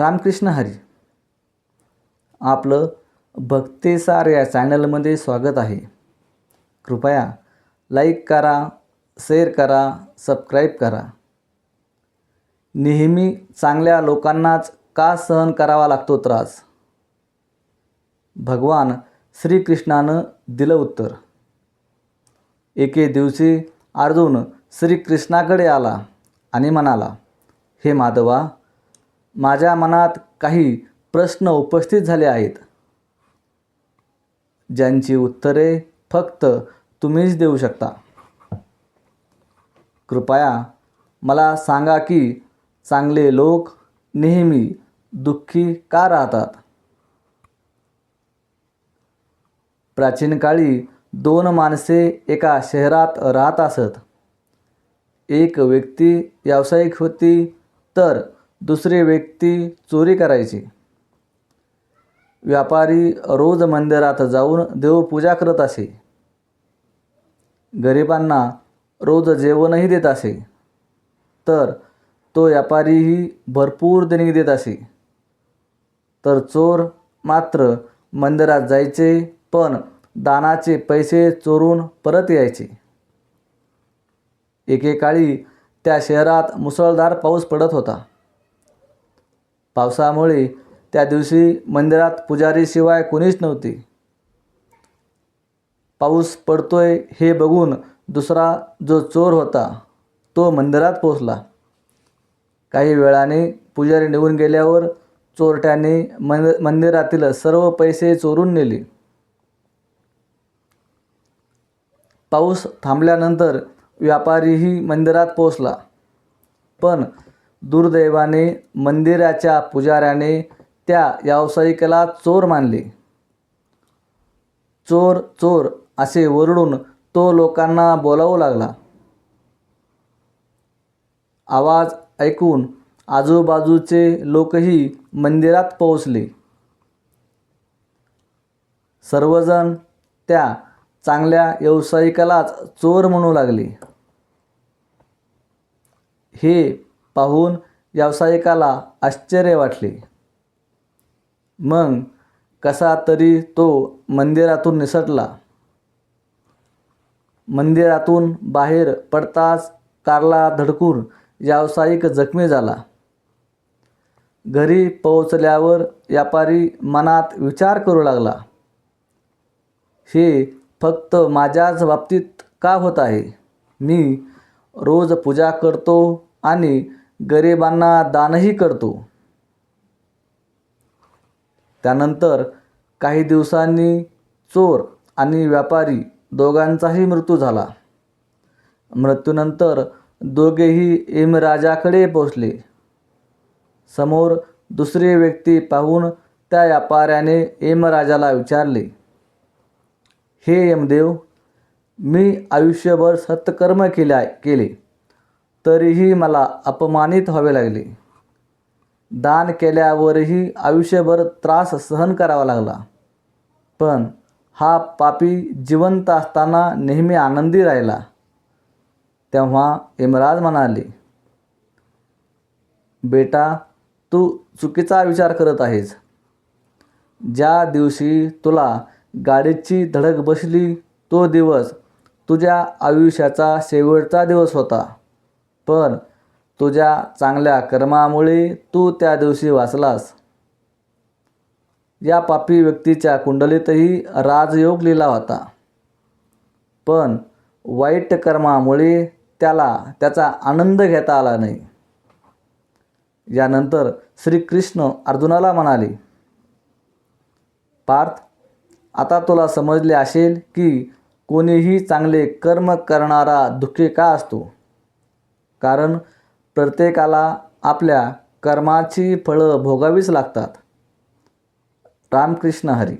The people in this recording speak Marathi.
रामकृष्ण हरी. आपलं भक्तेसार या चॅनलमध्ये स्वागत आहे. कृपया लाईक करा शेअर करा सबस्क्राईब करा. नेहमी चांगल्या लोकांनाच का सहन करावा लागतो त्रास? भगवान श्रीकृष्णानं दिलं उत्तर. एके दिवशी अर्जुन श्रीकृष्णाकडे आला आणि म्हणाला हे माधवा माझ्या मनात काही प्रश्न उपस्थित झाले आहेत. ज्यांची उत्तरे फक्त तुम्हीच देऊ शकता. कृपया मला सांगा की चांगले लोक नेहमी दुःखी का राहतात? प्राचीन काळी दोन माणसे एका शहरात राहत असत. एक व्यक्ती व्यावसायिक होती तर दुसरी व्यक्ती चोरी करायची. व्यापारी रोज मंदिरात जाऊन देवपूजा करत असे. गरिबांना रोज जेवणही देत असे. तर तो व्यापारीही भरपूर देणगी देत असे. तर चोर मात्र मंदिरात जायचे पण दानाचे पैसे चोरून परत यायचे. एकेकाळी त्या शहरात मुसळधार पाऊस पडत होता. पावसामुळे त्या दिवशी मंदिरात पुजारीशिवाय कोणीच नव्हते. पाऊस पडतोय हे बघून दुसरा जो चोर होता तो मंदिरात पोचला काही वेळाने पुजारी निघून गेल्यावर चोरट्याने मंद मंदिरातील सर्व पैसे चोरून नेले. पाऊस थांबल्यानंतर व्यापारीही मंदिरात पोचला पण दुर्दैवाने मंदिराच्या पुजाऱ्याने त्या व्यावसायिकाला चोर मानले. चोर चोर असे ओरडून तो लोकांना बोलावू लागला. आवाज ऐकून आजूबाजूचे लोकही मंदिरात पोहोचले. सर्वजण त्या चांगल्या व्यावसायिकालाच चोर म्हणू लागले. हे पाहून व्यावसायिकाला आश्चर्य वाटले. मग कसा तरी तो मंदिरातून निसटला. मंदिरातून बाहेर पडताच कारला धडकून व्यावसायिक जखमी झाला. घरी पोहोचल्यावर व्यापारी मनात विचार करू लागला हे फक्त माझ्याच बाबतीत का होत आहे? मी रोज पूजा करतो आणि गरिबांना दानही करतो. त्यानंतर काही दिवसांनी चोर आणि व्यापारी दोघांचाही मृत्यू झाला. मृत्यूनंतर दोघेही यमराजाकडे पोचले समोर दुसरी व्यक्ती पाहून त्या व्यापाऱ्याने यमराजाला विचारले हे यमदेव मी आयुष्यभर सत्कर्म केल्या केले. तरीही मला अपमानित व्हावे लागले. दान केल्यावरही आयुष्यभर त्रास सहन करावा लागला. पण हा पापी जिवंत असताना नेहमी आनंदी राहिला. तेव्हा इमराज म्हणाले बेटा तू चुकीचा विचार करत आहेस. ज्या दिवशी तुला गाडीची धडक बसली तो दिवस तुझ्या आयुष्याचा शेवटचा दिवस होता. पण तुझ्या चांगल्या कर्मामुळे तू त्या दिवशी वाचलास. या पापी व्यक्तीच्या कुंडलीतही राजयोग लिहिला होता. पण वाईट कर्मामुळे त्याला त्याचा आनंद घेता आला नाही. यानंतर श्रीकृष्ण अर्जुनाला म्हणाले पार्थ आता तुला समजले असेल की कोणीही चांगले कर्म करणारा दुःखी का असतो? कारण प्रत्येकाला आपल्या कर्माची फळं भोगावीच लागतात. रामकृष्ण हरी.